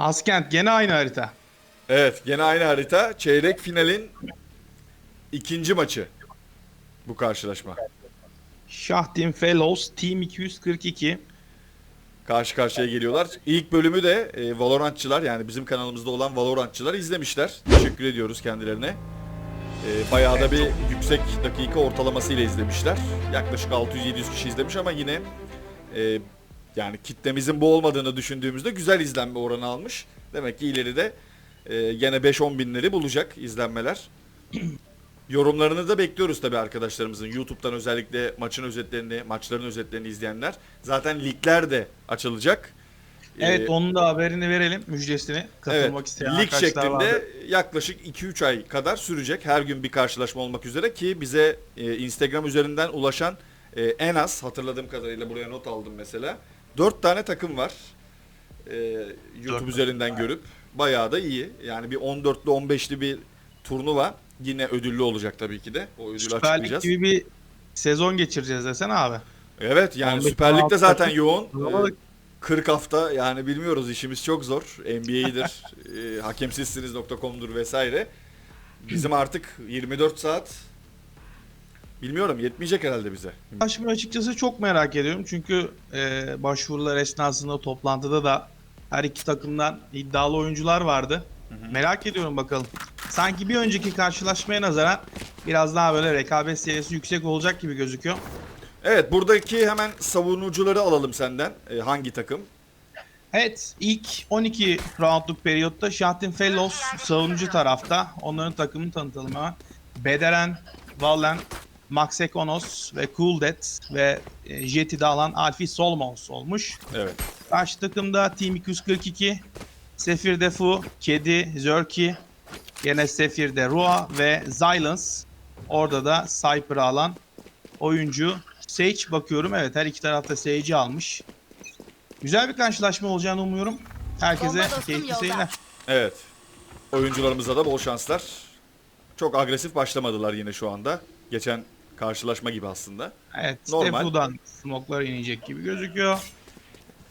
Askent gene aynı harita. Evet gene aynı harita. Çeyrek finalin ikinci maçı. Bu karşılaşma. Şahtin Fellows Team 242. Karşı karşıya geliyorlar. İlk bölümü de e, Valorantçılar yani bizim kanalımızda olan Valorantçılar izlemişler. Teşekkür ediyoruz kendilerine. E, bayağı da bir yüksek dakika ortalaması ile izlemişler. Yaklaşık 600-700 kişi izlemiş ama yine e, yani kitlemizin bu olmadığını düşündüğümüzde güzel izlenme oranı almış. Demek ki ileride e, gene 5-10 binleri bulacak izlenmeler. Yorumlarını da bekliyoruz tabii arkadaşlarımızın. YouTube'dan özellikle maçın özetlerini, maçların özetlerini izleyenler. Zaten ligler de açılacak. Evet Ee, onun da haberini verelim. Müjdesini katılmak evet, isteyen lig şeklinde vardı. yaklaşık 2-3 ay kadar sürecek. Her gün bir karşılaşma olmak üzere ki bize e, Instagram üzerinden ulaşan e, en az hatırladığım kadarıyla buraya not aldım mesela. 4 tane takım var. E, YouTube Dört. üzerinden görüp bayağı da iyi. Yani bir 14'lü 15'li bir turnuva yine ödüllü olacak tabii ki de. O ödülü Süper Lig açıklayacağız. gibi bir sezon geçireceğiz desene abi. Evet yani 15 Süper Lig'de zaten yoğun. Ee, 40 hafta yani bilmiyoruz işimiz çok zor. NBA'dir, e, hakemsizsiniz.com'dur vesaire. Bizim artık 24 saat bilmiyorum yetmeyecek herhalde bize. Başımı açıkçası çok merak ediyorum. Çünkü e, başvurular esnasında toplantıda da her iki takımdan iddialı oyuncular vardı. Merak ediyorum bakalım. Sanki bir önceki karşılaşmaya nazaran biraz daha böyle rekabet seviyesi yüksek olacak gibi gözüküyor. Evet buradaki hemen savunucuları alalım senden. E, hangi takım? Evet ilk 12 roundluk periyotta Şahtin Fellows savunucu tarafta. Onların takımını tanıtalım hemen. Bederen, Vallen, Max Ekonos ve Cool Death ve e, Jet'i de alan Alfie Solmons olmuş. Evet. Karşı takımda Team 242, Sefir Defu, Kedi, Zerki, yine Sefir'de Rua ve Silence. Orada da Cypher'ı alan oyuncu Sage bakıyorum. Evet her iki tarafta Sage'i almış. Güzel bir karşılaşma olacağını umuyorum. Herkese keyifli seyirler. Evet. Oyuncularımıza da bol şanslar. Çok agresif başlamadılar yine şu anda. Geçen karşılaşma gibi aslında. Evet, Normal. Stefu'dan smoke'lar inecek gibi gözüküyor.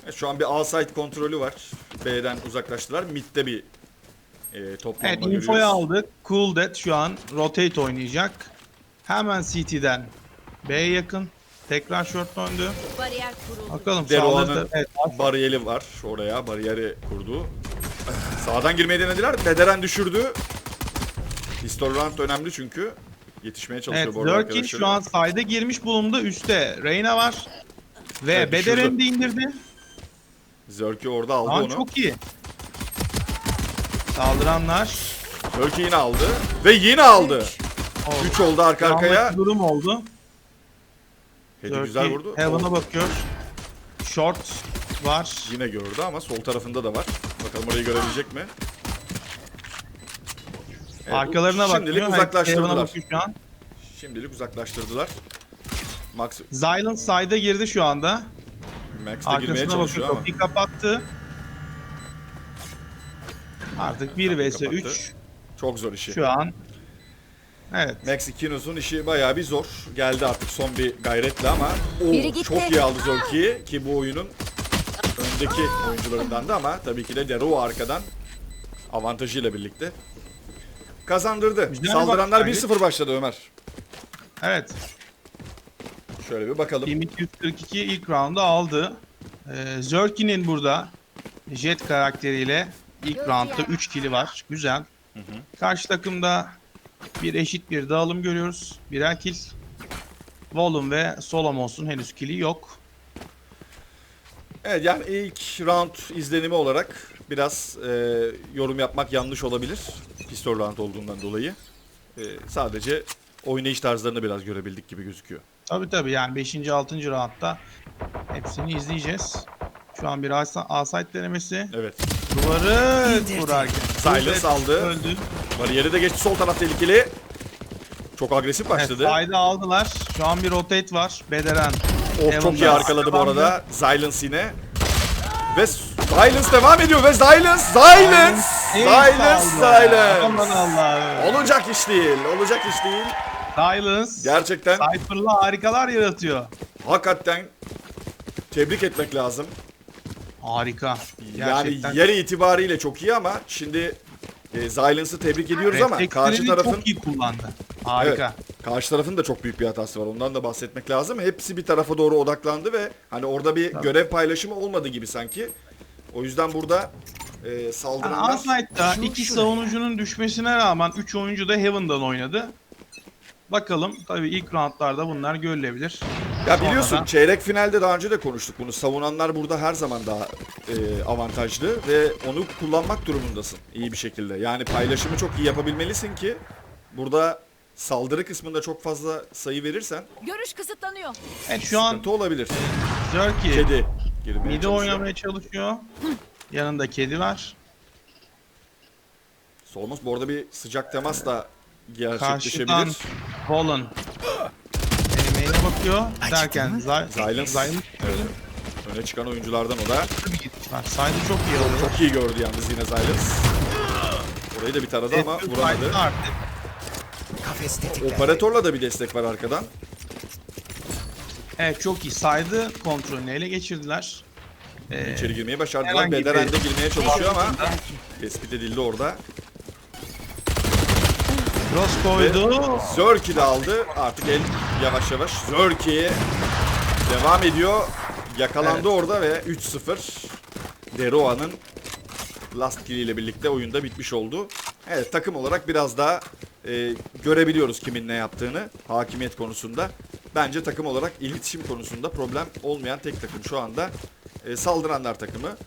E, Şu an bir A site kontrolü var. B'den uzaklaştılar. Mid'de bir e, toplanma Evet, görüyoruz. infoyu aldık. Cool Dead şu an rotate oynayacak. Hemen CT'den B'ye yakın. Tekrar short döndü. Bariyer kuruldu. Bakalım saldırı. Evet, bariyeri var oraya. Bariyeri kurdu. Sağdan girmeyi denediler. Bederen düşürdü. Pistol round önemli çünkü. Yetişmeye çalışıyor Evet, bu arada arkadaşları. şu an side'e girmiş bulundu. Üstte Reyna var. Ve Evet, Bederen de indirdi. Zerki orada aldı Tamam onu. çok iyi. Saldıranlar. Zerki yine aldı. Ve yine aldı. 3 oldu arka arkaya. Durum oldu. Hedi Zerki güzel vurdu. Heaven'a bakıyor. Short var. Yine gördü ama sol tarafında da var. Bakalım orayı görebilecek mi? Evet, Arkalarına bakıyor. Şimdilik uzaklaştırdılar. şu an. Şimdilik uzaklaştırdılar. Max, Silent side'a girdi şu anda. Max de girmeye çalışıyor bakıyor. ama. Kapattı. Artık 1 Kapıyı vs kapattı. 3 Çok zor işi. şu an. Evet. Max Kinos'un işi bayağı bir zor. Geldi artık son bir gayretle ama Oo, Biri gitti. çok iyi aldı Zerki'yi ki bu oyunun öndeki oyuncularındandı ama tabii ki de Dero arkadan avantajıyla birlikte kazandırdı. Güzel Saldıranlar başlangıç. 1-0 başladı Ömer. Evet. Şöyle bir bakalım. 242 ilk round'u aldı. Ee, Zerki'nin burada Jet karakteriyle ilk round'da 3 kill'i var. Güzel. Karşı takımda bir eşit bir dağılım görüyoruz. Birer kill. Volum ve Solomons'un henüz kill'i yok. Evet yani ilk round izlenimi olarak biraz e, yorum yapmak yanlış olabilir. Pistol round olduğundan dolayı. E, sadece oynayış tarzlarını biraz görebildik gibi gözüküyor. Tabi tabi yani 5. 6. round'da hepsini izleyeceğiz. Şu an bir A-side denemesi. Evet. Duvarı vurarken. Silence aldı. Öldü. Bariyeri de geçti sol taraf tehlikeli. Çok agresif başladı. Evet, side'ı aldılar. Şu an bir rotate var. Bederen. of çok iyi arkaladı bu arada. Silence yine. Ve Silence devam ediyor ve Silence, Silence, Silence, Silence. Aman Allah'ım. Olacak iş değil, olacak iş değil. Silence. Gerçekten Cypher'la harikalar yaratıyor. hakikaten tebrik etmek lazım. Harika. Yani Gerçekten. yer itibariyle çok iyi ama şimdi e, Zylence'ı tebrik ediyoruz ama karşı tarafın çok iyi kullandı. Harika. Evet, karşı tarafın da çok büyük bir hatası var. Ondan da bahsetmek lazım. Hepsi bir tarafa doğru odaklandı ve hani orada bir görev paylaşımı olmadı gibi sanki. O yüzden burada e, Yani saldıranlar Unsight'ta iki savunucunun düşmesine rağmen 3 oyuncu da Heaven'dan oynadı. Bakalım tabii ilk roundlarda bunlar görülebilir. Ya biliyorsun Sonradan- çeyrek finalde daha önce de konuştuk bunu. Savunanlar burada her zaman daha e, avantajlı ve onu kullanmak durumundasın iyi bir şekilde. Yani paylaşımı çok iyi yapabilmelisin ki burada saldırı kısmında çok fazla sayı verirsen Görüş kısıtlanıyor. Evet şu an sıkıntı olabilir. Zerki Kedi girmeye midi çalışıyor. oynamaya çalışıyor. Yanında kedi var. Solmos bu arada bir sıcak temas da Karşıdan gerçekleşebilir. Volan Elemeğine bakıyor. Derken Silence. Silence Evet. Öne çıkan oyunculardan o da. bir gidiş var. Side'ı çok iyi alıyor. Çok iyi gördü yalnız yine Silence. Orayı da bir taradı ama vuramadı. Kafes. Operatorla da bir destek var arkadan. Evet çok iyi. Side'ı kontrolünü ele geçirdiler. Ee, İçeri girmeyi başardılar. herhangi bir- Bederen de girmeye çalışıyor ama tespit edildi orada. cross koydu. Zörki de aldı. Artık el yavaş yavaş Zörki'ye devam ediyor. Yakalandı orada ve 3-0 Deroa'nın last kill ile birlikte oyunda bitmiş oldu. Evet takım olarak biraz daha e, görebiliyoruz kimin ne yaptığını hakimiyet konusunda. Bence takım olarak iletişim konusunda problem olmayan tek takım şu anda e, saldıranlar takımı.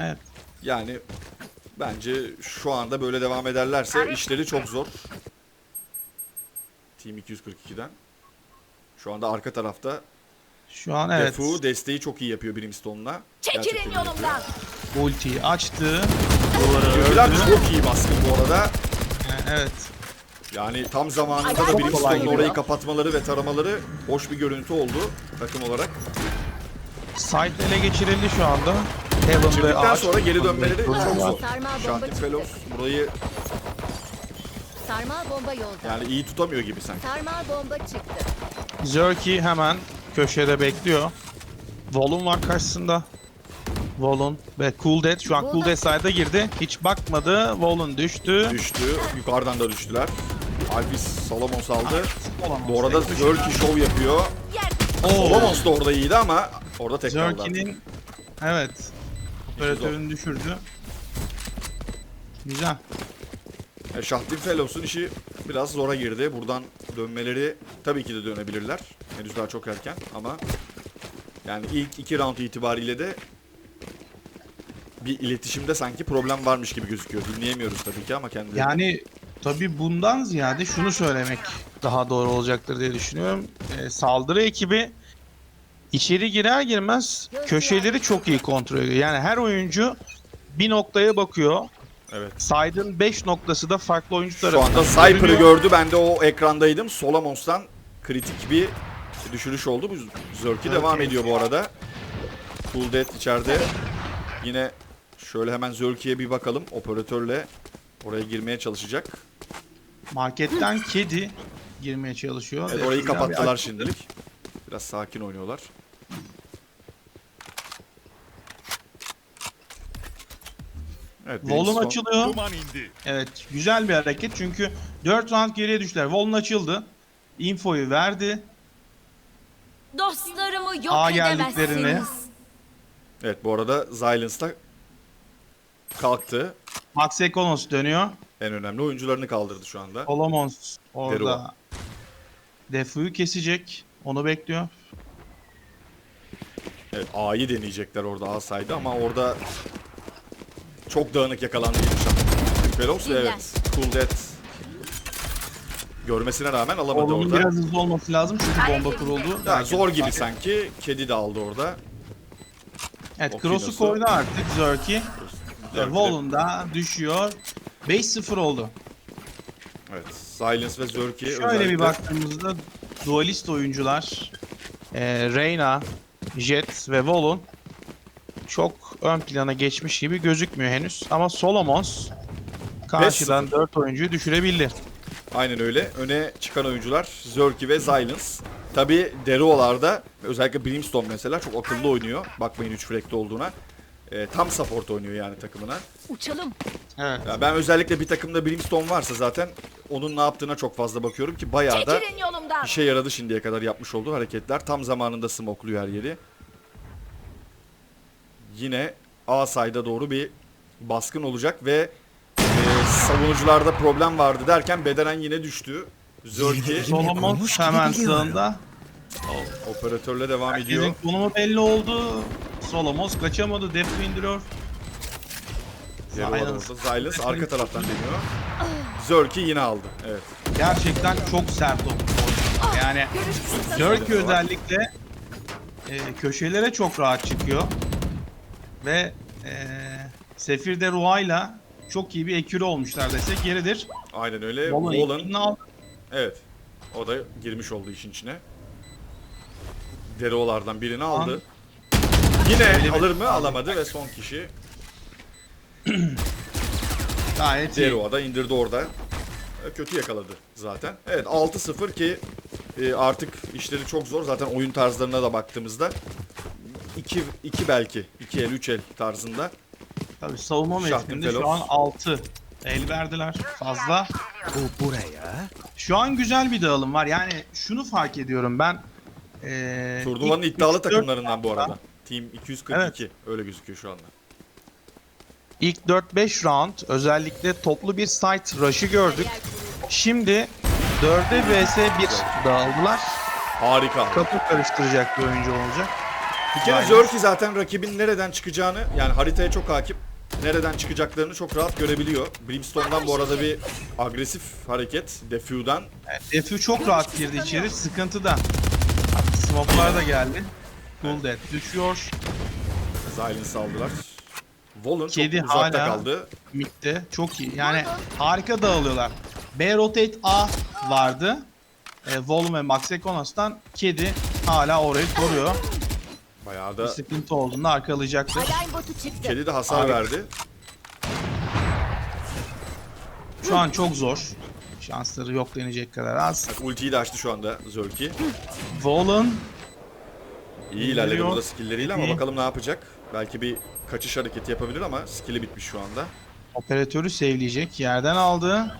Evet. Yani bence şu anda böyle devam ederlerse işleri çok zor. Team 242'den. Şu anda arka tarafta Şu an evet. Defu desteği çok iyi yapıyor Brimstone'la. Çekilin yolumdan. Ultiyi açtı. Bizimkiler çok iyi baskın bu arada. Evet. Yani tam zamanında da Brimstone'un orayı kapatmaları ve taramaları hoş bir görüntü oldu takım olarak. Side ele geçirildi şu anda. Heaven ve Çıktıktan ağaç. sonra geri dönmeleri çok zor. Şantin. Fellows burayı Sarmal bomba yolda. yani iyi tutamıyor gibi sanki. Sarmal bomba çıktı. Zerki hemen köşede bekliyor. Volun var karşısında. Volun ve Cool Dead şu an Cool Dead side'a girdi. Hiç bakmadı. Volun düştü. Düştü. Yukarıdan da düştüler. Alvis Solomons aldı. Bu arada Zerki şov yapıyor. Yer. Solomons da orada iyiydi ama orada tek kaldı artık. Zerki'nin evet operatörünü düşürdü. Güzel. E, Şahtin Fellows'un işi biraz zora girdi. Buradan dönmeleri tabii ki de dönebilirler. Henüz daha çok erken ama yani ilk iki round itibariyle de bir iletişimde sanki problem varmış gibi gözüküyor. Dinleyemiyoruz tabii ki ama kendileri. Yani tabii bundan ziyade şunu söylemek daha doğru olacaktır diye düşünüyorum. Ee, saldırı ekibi içeri girer girmez köşeleri çok iyi kontrol ediyor. Yani her oyuncu bir noktaya bakıyor. Evet. Side'ın 5 noktası da farklı oyuncu Şu tarafından anda Cypher'ı gördü. Ben de o ekrandaydım. Solomons'tan kritik bir düşürüş oldu. Bu Zerki devam ediyor bu arada. Full Death içeride. Yine şöyle hemen Zerki'ye bir bakalım. Operatörle oraya girmeye çalışacak. Marketten kedi girmeye çalışıyor. Evet, Ve orayı kapattılar şimdilik. Biraz sakin oynuyorlar. Evet, Volum Brimstone- açılıyor. Evet güzel bir hareket çünkü 4 round geriye düştüler. Volun açıldı. Infoyu verdi. Dostlarımı yok A edemezsiniz. geldiklerini. Evet bu arada Silence da kalktı. Max Ekonos dönüyor. En önemli oyuncularını kaldırdı şu anda. Olomons orada. Defu'yu kesecek. Onu bekliyor. Evet A'yı deneyecekler orada A saydı ama orada çok dağınık yakalandı Yumuşak. Dinlen. evet. Cool Death görmesine rağmen alamadı Onun orada. biraz hızlı olması lazım çünkü bomba kuruldu. Yani zor gibi sanki. Kedi de aldı orada. Evet cross'u koydu artık Zerki. Volun da düşüyor. 5-0 oldu. Evet. Silence ve Zerki Şöyle özellikle. bir baktığımızda dualist oyuncular e, Reyna, Jet ve Volun çok ön plana geçmiş gibi gözükmüyor henüz. Ama Solomons karşıdan 4 oyuncuyu düşürebildi. Aynen öyle. Öne çıkan oyuncular Zerki ve Silence. Tabi Dero'larda özellikle Brimstone mesela çok akıllı oynuyor. Bakmayın 3 frag'de olduğuna. Ee, tam support oynuyor yani takımına. Uçalım. Evet. Ya ben özellikle bir takımda Brimstone varsa zaten onun ne yaptığına çok fazla bakıyorum ki bayağı da Çekilin yolumdan. işe yaradı şimdiye kadar yapmış olduğu hareketler. Tam zamanında smokluyor her yeri. Yine A side'a doğru bir baskın olacak ve e, savunucularda problem vardı derken Bedenen yine düştü. Zörki Solomon hemen sağında. operatörle devam ediyor. Herkesin konumu belli oldu. Solomos kaçamadı. Defu indiriyor. Silence arka taraftan deniyor. Zörki yine aldı. Evet. Gerçekten çok sert oldu. Yani. Dörkü özellikle e, köşelere çok rahat çıkıyor. Ve e, Sefir de Ruay'la çok iyi bir ekürü olmuşlar desek yeridir. Aynen öyle. Aldı. evet. O da girmiş oldu işin içine. Derolardan birini aldı. Yine alır mı? Alamadı ve son kişi Gayet iyi. Deroa da indirdi orada. E, Kötü yakaladı zaten. Evet 6-0 ki e, artık işleri çok zor. Zaten oyun tarzlarına da baktığımızda 2 2 belki 2 el 3 el tarzında. Tabii savunma Şahtin metninde şu Telos. an 6 el verdiler fazla. Bu buraya. Şu an güzel bir dağılım var. Yani şunu fark ediyorum ben. E, Turnuvanın ilk iddialı 3-4 takımlarından bu arada. Team 242 öyle gözüküyor şu anda. İlk 4-5 round özellikle toplu bir site rush'ı gördük. Şimdi 4'e vs 1 dağıldılar. Harika. Kapı karıştıracak bir oyuncu olacak. Bir kere. Zörki zaten rakibin nereden çıkacağını yani haritaya çok hakim. Nereden çıkacaklarını çok rahat görebiliyor. Brimstone'dan bu arada bir agresif hareket. Defu'dan. Defu çok rahat girdi içeri. Sıkıntı da. Artık Smoke'lar da geldi. Cool Death düşüyor. Silence aldılar. Volan Kedi çok uzakta hala- kaldı. Mid'de çok iyi. Yani harika dağılıyorlar. B Rotate A vardı. E, Volum ve Max Ekonos'tan Kedi hala orayı koruyor. Bayağı Bir da sıkıntı olduğunda arkalayacaktır. Alarm botu çıktı. Kedi de hasar Abi. verdi. Şu an çok zor. Şansları yok denecek kadar az. Bak, ultiyi de açtı şu anda Zörki. Volun İyi ilerledi burada skill'leriyle ama İyi. bakalım ne yapacak. Belki bir kaçış hareketi yapabilir ama skill'i bitmiş şu anda. operatörü sevleyecek. Yerden aldı.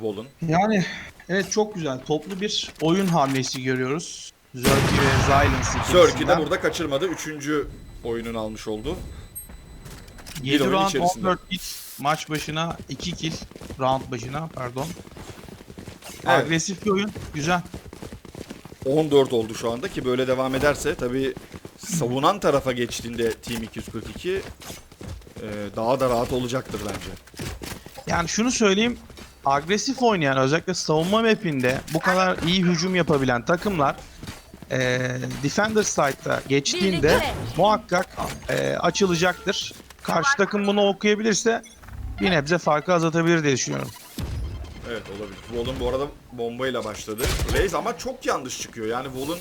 Volan. Yani evet çok güzel. Toplu bir oyun hamlesi görüyoruz. Zerky ve Silence Zörki de ikilisinden. burada kaçırmadı. Üçüncü oyununu almış oldu. 7 oyun round içerisinde. 14 kill. Maç başına 2 kill. Round başına pardon. Evet. Agresif bir oyun. Güzel. 14 oldu şu anda ki böyle devam ederse tabii savunan tarafa geçtiğinde Team 242 e, daha da rahat olacaktır bence. Yani şunu söyleyeyim. Agresif oynayan özellikle savunma mapinde bu kadar iyi hücum yapabilen takımlar eee Defender side'da geçtiğinde muhakkak eee, açılacaktır. Karşı takım bunu okuyabilirse bir nebze farkı azaltabilir diye düşünüyorum. Evet olabilir. Vol'un bu arada bombayla başladı. Reis ama çok yanlış çıkıyor. Yani Vol'un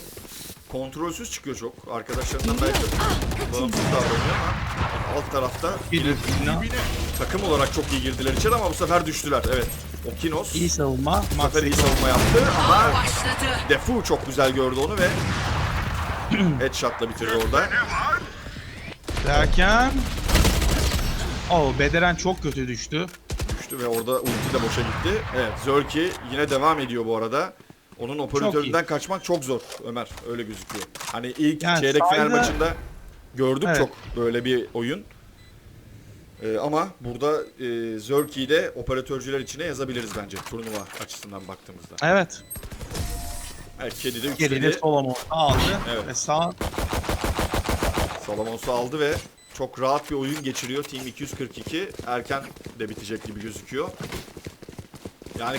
kontrolsüz çıkıyor çok. Arkadaşlarından belki bağımsız davranıyor ama alt tarafta Bir takım olarak çok iyi girdiler içeri ama bu sefer düştüler. Evet. Okinos iyi savunma. bu sefer iyi savunma yaptı ama Defu çok güzel gördü onu ve headshot'la bitirdi orada. Derken Oh Bederen çok kötü düştü. Düştü ve orada ulti de boşa gitti. Evet Zörki yine devam ediyor bu arada. Onun operatöründen kaçmak çok zor Ömer. Öyle gözüküyor. Hani ilk Yani çeyrek final maçında gördük Evet. çok böyle bir oyun. Ee, ama burada e, Zörki'yi de operatörcüler içine yazabiliriz bence turnuva açısından baktığımızda. Evet. Evet, Kedi de yükseldi. Solomon aldı Evet. ve sağ Solomons'u aldı ve çok rahat bir oyun geçiriyor Team 242. Erken de bitecek gibi gözüküyor. Yani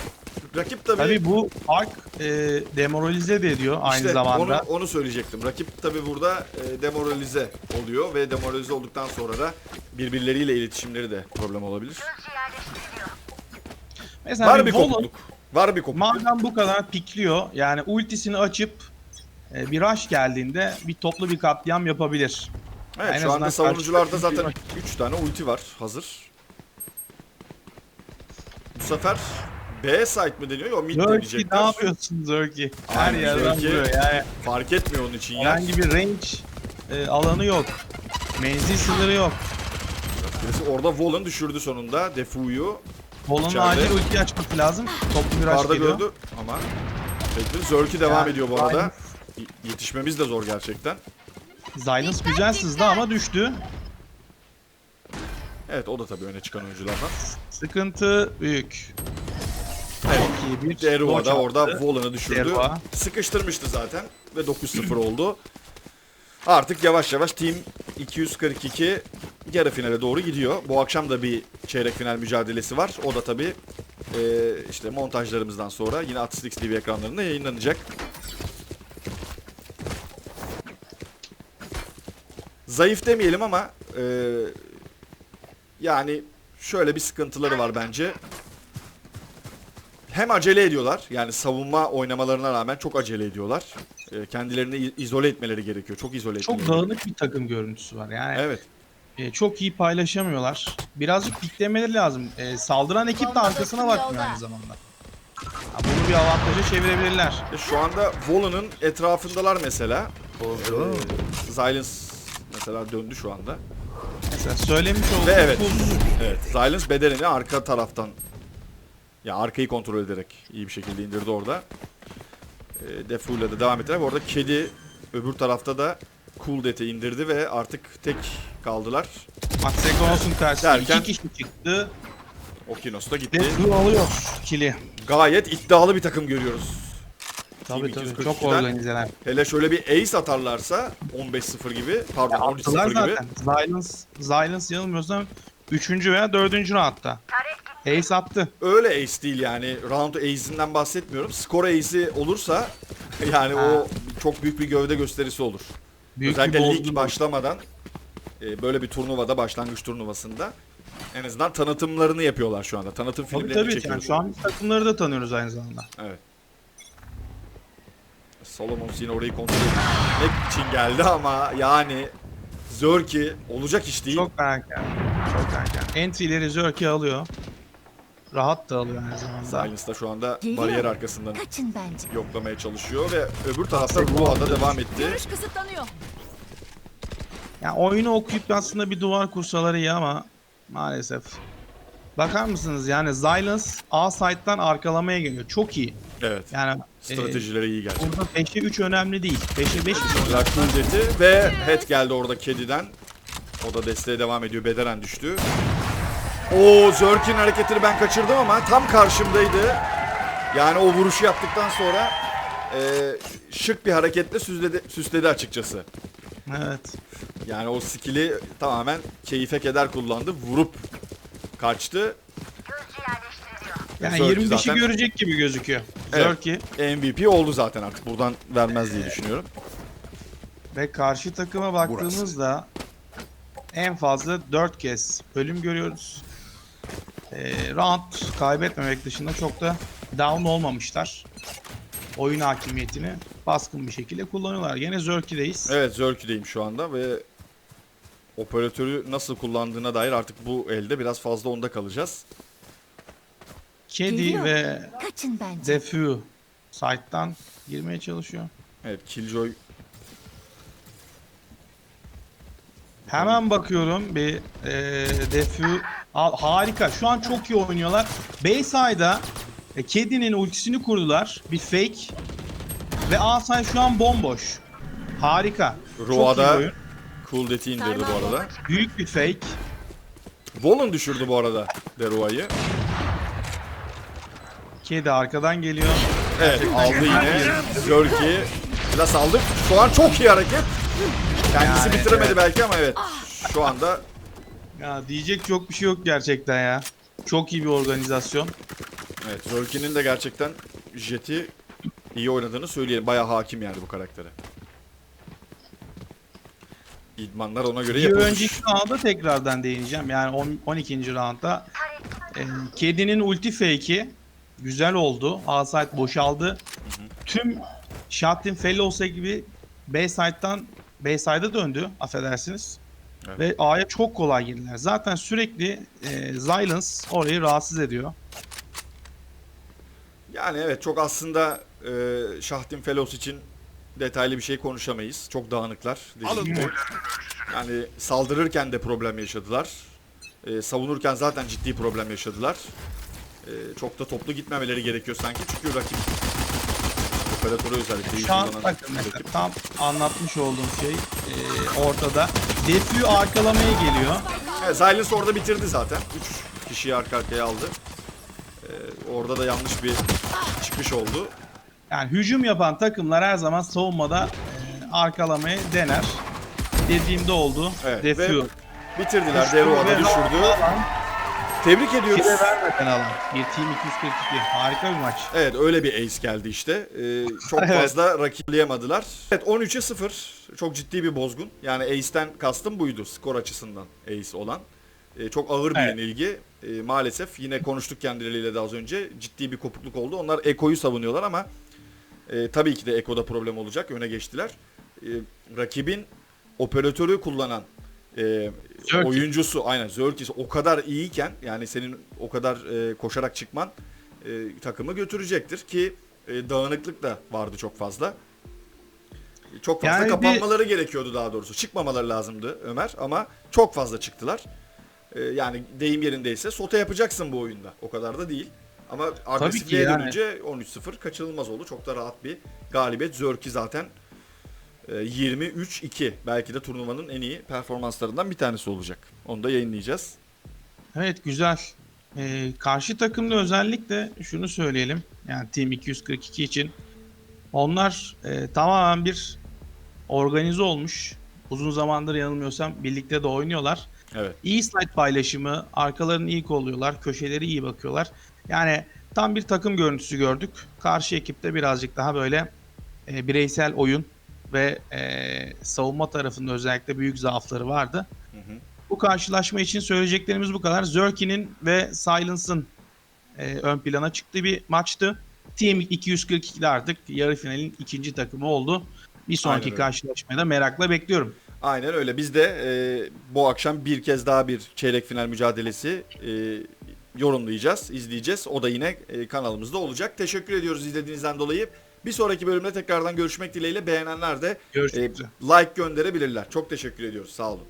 rakip tabii Tabii bu fark e, demoralize de ediyor aynı İşte zamanda. Onu, onu söyleyecektim. Rakip tabi burada e, demoralize oluyor ve demoralize olduktan sonra da birbirleriyle iletişimleri de problem olabilir. Mesela Var bir Volon kopukluk. Var bir kopukluk. madem bu kadar pikliyor yani ultisini açıp e, bir rush geldiğinde bir toplu bir katliam yapabilir. Evet en şu anda savunucularda zaten 3 tane ulti var hazır. Bu sefer B site mi deniyor? Yok mid Zerki deneyecekler. ne yapıyorsun Zerki? Her Aynen, yerden Zerki. vuruyor yani. Fark etmiyor onun için ya. Herhangi bir range e, alanı yok. Menzil sınırı yok. Birisi orada Volan düşürdü sonunda Defu'yu. İçeride. acil ulti açması lazım. Toplu bir Karda geliyor. gördü ama Bekle. Zerki devam Yani, ediyor bu arada. aynen. Y- Yetişmemiz de zor gerçekten. Silence güzel sızdı ama düştü. Evet o da tabii öne çıkan oyunculardan. Sıkıntı büyük. Evet. Bir Derua da orada Volan'ı düşürdü. Derua. Sıkıştırmıştı zaten ve 9-0 oldu. Artık yavaş yavaş Team 242 yarı finale doğru gidiyor. Bu akşam da bir çeyrek final mücadelesi var. O da tabii e, işte montajlarımızdan sonra yine Atistix TV ekranlarında yayınlanacak. Zayıf demeyelim ama e, yani şöyle bir sıkıntıları var bence. Hem acele ediyorlar yani savunma oynamalarına rağmen çok acele ediyorlar. E, kendilerini izole etmeleri gerekiyor. Çok izole etmeleri Çok dağınık bir takım görüntüsü var. Yani Evet. e, çok iyi paylaşamıyorlar. Birazcık piklemeleri lazım. E, saldıran ekip de arkasına bakmıyor aynı zamanda. Ha, bunu bir avantaja çevirebilirler. E, Şu anda Volan'ın etrafındalar mesela. E, Silence mesela döndü şu anda. Mesela söylemiş olduğum Ve evet. Evet. Silence bedenini arka taraftan ya arkayı kontrol ederek iyi bir şekilde indirdi orada. E, Defu'yla da devam ettiler. Bu arada kedi öbür tarafta da Cool Death'i indirdi ve artık tek kaldılar. Max Ekonos'un karşısına Derken- iki kişi çıktı. Okinos da gitti. Deathblue alıyor kili. Gayet iddialı bir takım görüyoruz. Tabii Team tabii çok 242'den organizeler. Hele şöyle bir ace atarlarsa 15-0 gibi pardon Attılar 13-0 gibi. zaten. Silence, Silence yanılmıyorsam 3. veya 4. roundda. Ace attı. Öyle ace değil yani. Round ace'inden bahsetmiyorum. Skor ace'i olursa yani o çok büyük bir gövde gösterisi olur. Büyük Özellikle bir lig başlamadan e, böyle bir turnuvada başlangıç turnuvasında en azından tanıtımlarını yapıyorlar şu anda. Tanıtım Tabii filmlerini tabii. çekiyorlar. Yani şu an takımları da tanıyoruz aynı zamanda. Evet. Solomon yine orayı kontrol etmek için geldi ama yani Zörki olacak iş değil. Çok erken. Çok erken. Entry'leri Zerki alıyor. Rahat da alıyor aynı zamanda. Silence da şu anda Geliyor. bariyer arkasından Kaçın bence. yoklamaya çalışıyor ve öbür tarafta Rua'da devam etti. Görüş kısıtlanıyor. Yani oyunu okuyup aslında bir duvar kursaları iyi ama maalesef. Bakar mısınız yani Silence A site'dan arkalamaya geliyor. Çok iyi. Evet. Yani Stratejileri iyi e, gerçekten. burada 5'e 3 önemli değil. 5'e 5 Black dedi ve head geldi orada kediden. O da desteğe devam ediyor. Bederen düştü. O Zörk'in hareketini ben kaçırdım ama tam karşımdaydı. Yani o vuruşu yaptıktan sonra e, şık bir hareketle süsledi, süsledi açıkçası. Evet. Yani o skill'i tamamen keyfe keder kullandı. Vurup kaçtı. Yani Zerki 25'i zaten- görecek gibi gözüküyor. Evet. MVP oldu zaten artık. Buradan vermez diye düşünüyorum. ve karşı takıma baktığımızda en fazla 4 kez ölüm görüyoruz. Ee, round kaybetmemek dışında çok da down olmamışlar. Oyun hakimiyetini baskın bir şekilde kullanıyorlar. Yine Zerki'deyiz. Evet Zörkü'deyim şu anda ve operatörü nasıl kullandığına dair artık bu elde biraz fazla onda kalacağız. Kedi Geliyor. ve Kaçın bence. Defu site'dan girmeye çalışıyor. Evet Killjoy Hemen bakıyorum bir e, Defu harika. Şu an çok iyi oynuyorlar. Bayside'a e, Kedi'nin ultisini kurdular. Bir fake. Ve A side şu an bomboş. Harika. Çok iyi Roa'da oyun. Cool Death'i indirdi bu arada. Büyük bir fake. Volan düşürdü bu arada Derua'yı. Kedi arkadan geliyor. Evet aldı yine. Zörki biraz aldık. Şu an çok iyi hareket. Kendisi Yani, bitiremedi evet. belki ama evet. Şu anda Ya diyecek çok bir şey yok gerçekten ya. Çok iyi bir organizasyon. evet Zörki'nin de gerçekten Jet'i iyi oynadığını söyleyelim. Bayağı hakim yani bu karaktere. İdmanlar ona göre Bir yapılmış. önceki rounda tekrardan değineceğim. Yani on- 12. roundda e, Kedi'nin ulti fake'i güzel oldu. A side boşaldı. Tüm Shatin Fellows gibi B side'dan B side'a döndü affedersiniz. Evet. Ve A'ya çok kolay girdiler. Zaten sürekli e, Silence orayı rahatsız ediyor. Yani evet çok aslında e, Şahtin Felos için detaylı bir şey konuşamayız. Çok dağınıklar. gibi. Yani saldırırken de problem yaşadılar. E, savunurken zaten ciddi problem yaşadılar. E, çok da toplu gitmemeleri gerekiyor sanki. Çünkü rakip operatörü özellikle Şu an bakın mesela tam anlatmış olduğum şey e, ortada. Defu'yu arkalamaya geliyor. Evet, Silence orada bitirdi zaten. 3 kişiyi arka arkaya aldı. E, orada da yanlış bir çıkış oldu. Yani hücum yapan takımlar her zaman savunmada e, arkalamayı dener. Dediğimde oldu. Evet, Defu. Bitirdiler. Derua'da düşürdü. Tebrik ediyoruz. Kile vermeden alan. Bir Team 242. Harika bir maç. Evet öyle bir ace geldi işte. Ee, çok Evet. fazla rakipleyemediler. Evet 13'e 0. Çok ciddi bir bozgun. Yani ace'ten kastım buydu skor açısından ace olan. Ee, çok ağır bir Evet. yenilgi. Ee, maalesef yine konuştuk kendileriyle de az önce. Ciddi bir kopukluk oldu. Onlar Eko'yu savunuyorlar ama e, tabii ki de Eko'da problem olacak. Öne geçtiler. Ee, rakibin operatörü kullanan e, oyuncusu aynen Zerkis o kadar iyiyken yani senin o kadar e, koşarak çıkman e, takımı götürecektir ki e, dağınıklık da vardı çok fazla. E, Çok fazla Yani bir- kapanmaları gerekiyordu daha doğrusu. Çıkmamaları lazımdı Ömer ama çok fazla çıktılar. E, yani deyim yerindeyse sote yapacaksın bu oyunda. O kadar da değil. Ama agresifliğe yani. dönünce 13-0 kaçınılmaz oldu. Çok da rahat bir galibiyet. Zörki zaten e, 23-2 belki de turnuvanın en iyi performanslarından bir tanesi olacak. Onu da yayınlayacağız. Evet güzel. Ee, karşı takımda özellikle şunu söyleyelim. Yani Team 242 için onlar e, tamamen bir organize olmuş. Uzun zamandır yanılmıyorsam birlikte de oynuyorlar. Evet. İyi slide paylaşımı, arkalarını iyi kolluyorlar, köşeleri iyi bakıyorlar. Yani tam bir takım görüntüsü gördük. Karşı ekipte birazcık daha böyle e, bireysel oyun ve e, savunma tarafında özellikle büyük zaafları vardı. Hı hı. Bu karşılaşma için söyleyeceklerimiz bu kadar. Zerki'nin ve Silence'ın e, ön plana çıktığı bir maçtı. Team 242'de artık yarı finalin ikinci takımı oldu. Bir sonraki Aynen karşılaşmaya da merakla bekliyorum. Aynen öyle. Biz de e, bu akşam bir kez daha bir çeyrek final mücadelesi e, yorumlayacağız, izleyeceğiz. O da yine e, kanalımızda olacak. Teşekkür ediyoruz izlediğinizden dolayı. Bir sonraki bölümde tekrardan görüşmek dileğiyle beğenenler de Görüşmek e, üzere. like gönderebilirler. Çok teşekkür ediyoruz. Sağ olun.